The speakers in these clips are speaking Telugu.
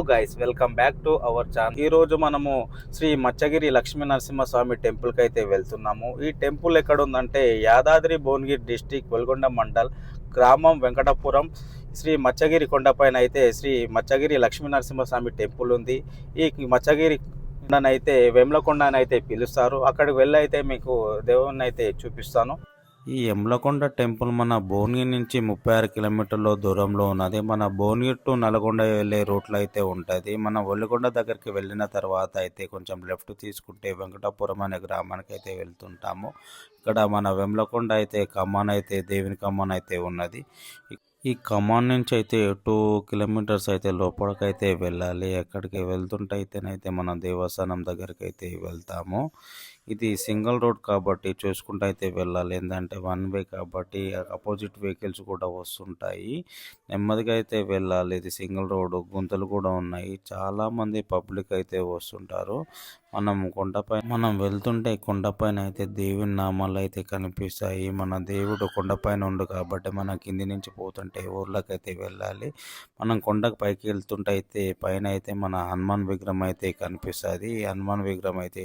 Hello guys welcome back to our channel ఈ రోజు మనము శ్రీ మచ్చగిరి లక్ష్మీ నరసింహస్వామి టెంపుల్కి అయితే వెళ్తున్నాము. ఈ టెంపుల్ ఎక్కడ ఉందంటే యాదాద్రి భువనగిరి డిస్టిక్ వెల్గొండ మండల్ గ్రామం వెంకటపురం. శ్రీ మచ్చగిరి కొండపైన అయితే శ్రీ మచ్చగిరి లక్ష్మీ నరసింహస్వామి టెంపుల్ ఉంది. ఈ మచ్చగిరి కొండనైతే వెమ్లకొండ అని అయితే పిలుస్తారు. అక్కడికి వెళ్ళి అయితే మీకు దేవుణ్ణి అయితే చూపిస్తాను. ఈ ఎమ్లకొండ టెంపుల్ మన భువనగిరి నుంచి ముప్పై ఆరు కిలోమీటర్ల దూరంలో ఉన్నది. మన భువనగిరి టు నల్గొండ వెళ్ళే రూట్లో అయితే ఉంటుంది. మన ఒల్లికొండ దగ్గరికి వెళ్ళిన తర్వాత అయితే కొంచెం లెఫ్ట్ తీసుకుంటే వెంకటాపురం అనే గ్రామానికి అయితే వెళ్తుంటాము. ఇక్కడ మన వెమ్లకొండ అయితే కమాన్ అయితే దేవుని కమాన్ అయితే ఉన్నది. ఈ కమాన్ నుంచి అయితే టూ కిలోమీటర్స్ అయితే లోపలికైతే వెళ్ళాలి. అక్కడికి వెళ్తుంటే అయితేనైతే మనం దేవస్థానం దగ్గరికి అయితే వెళ్తాము. ఇది సింగిల్ రోడ్ కాబట్టి చూసుకుంటూ అయితే వెళ్ళాలి. ఏంటంటే వన్ వే కాబట్టి అపోజిట్ వెహికల్స్ కూడా వస్తుంటాయి. నెమ్మదిగా అయితే వెళ్ళాలి. ఇది సింగిల్ రోడ్ గుంతలు కూడా ఉన్నాయి. చాలా మంది పబ్లిక్ అయితే వస్తుంటారు. మనం కొండపై మనం వెళ్తుంటే కొండపైన అయితే దేవుని నామాలు అయితే కనిపిస్తాయి. మన దేవుడు కొండపైన ఉండు కాబట్టి మనం కింది నుంచి పోతుంటే ఊర్లోకి అయితే వెళ్ళాలి. మనం కొండకు పైకి వెళ్తుంటే అయితే పైన అయితే మన హనుమాన్ విగ్రహం అయితే కనిపిస్తుంది. హనుమాన్ విగ్రహం అయితే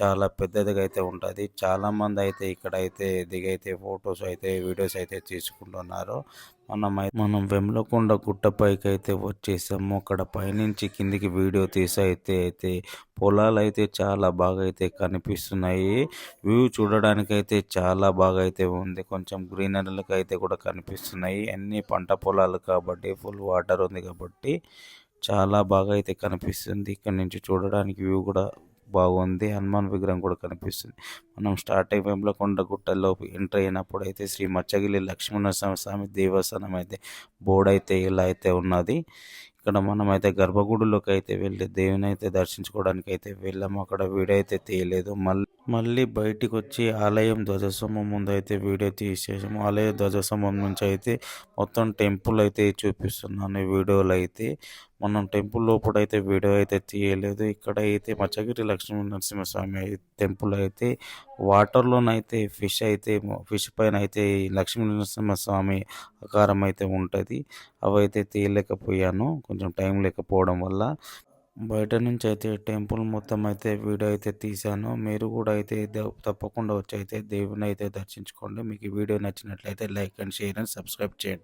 చాలా పెద్ద పెద్దదిగా అయితే ఉంటుంది. చాలా మంది అయితే ఇక్కడ అయితే దిగైతే ఫొటోస్ అయితే వీడియోస్ అయితే తీసుకుంటున్నారు. మనం మనం వెమ్లకొండ గుట్టపైకి అయితే వచ్చేసాము. అక్కడ పైనుంచి కిందికి వీడియో తీసి అయితే అయితే పొలాలు అయితే చాలా బాగా అయితే కనిపిస్తున్నాయి. వ్యూ చూడడానికి అయితే చాలా బాగా అయితే ఉంది. కొంచెం గ్రీనరీలకు అయితే కూడా కనిపిస్తున్నాయి. అన్ని పంట పొలాలు కాబట్టి ఫుల్ వాటర్ ఉంది కాబట్టి చాలా బాగా అయితే కనిపిస్తుంది. ఇక్కడ నుంచి చూడడానికి వ్యూ కూడా బాగుంది. హనుమాన్ విగ్రహం కూడా కనిపిస్తుంది. మనం స్టార్ట్ అయ్యి వెంబలకొండ గుట్టల్లో ఎంటర్ అయినప్పుడు అయితే శ్రీ మచ్చగిలి లక్ష్మణ స్వామి దేవస్థానం అయితే బోర్డు అయితే ఇలా అయితే ఉన్నది. ఇక్కడ మనం అయితే గర్భగుడిలోకి అయితే వెళ్ళి దేవుని అయితే దర్శించుకోవడానికి అయితే వెళ్ళాము. అక్కడ వీడైతే తీయలేదు. మళ్ళీ మళ్ళీ బయటికి వచ్చి ఆలయం ధ్వజస్తంభం ముందు అయితే వీడియో తీసేసాము. ఆలయ ధ్వజస్తంభం నుంచి అయితే మొత్తం టెంపుల్ అయితే చూపిస్తున్నాను వీడియోలు అయితే మనం టెంపుల్ లోపల అయితే వీడియో అయితే తీయలేదు. ఇక్కడ అయితే మచ్చగిరి లక్ష్మీ నరసింహస్వామి టెంపుల్ అయితే వాటర్లోనైతే ఫిష్ అయితే ఫిష్ పైన అయితే లక్ష్మీ నరసింహస్వామి ఆకారం అయితే ఉంటుంది. అవి అయితే తీయలేకపోయాను. కొంచెం టైం లేకపోవడం వల్ల బయట నుంచి అయితే టెంపుల్ మొత్తం అయితే వీడియో అయితే తీశాను. మీరు కూడా అయితే తప్పకుండా వచ్చి అయితే దేవుని అయితే దర్శించుకోండి. మీకు ఈ వీడియో నచ్చినట్లయితే like and share and subscribe చేయండి.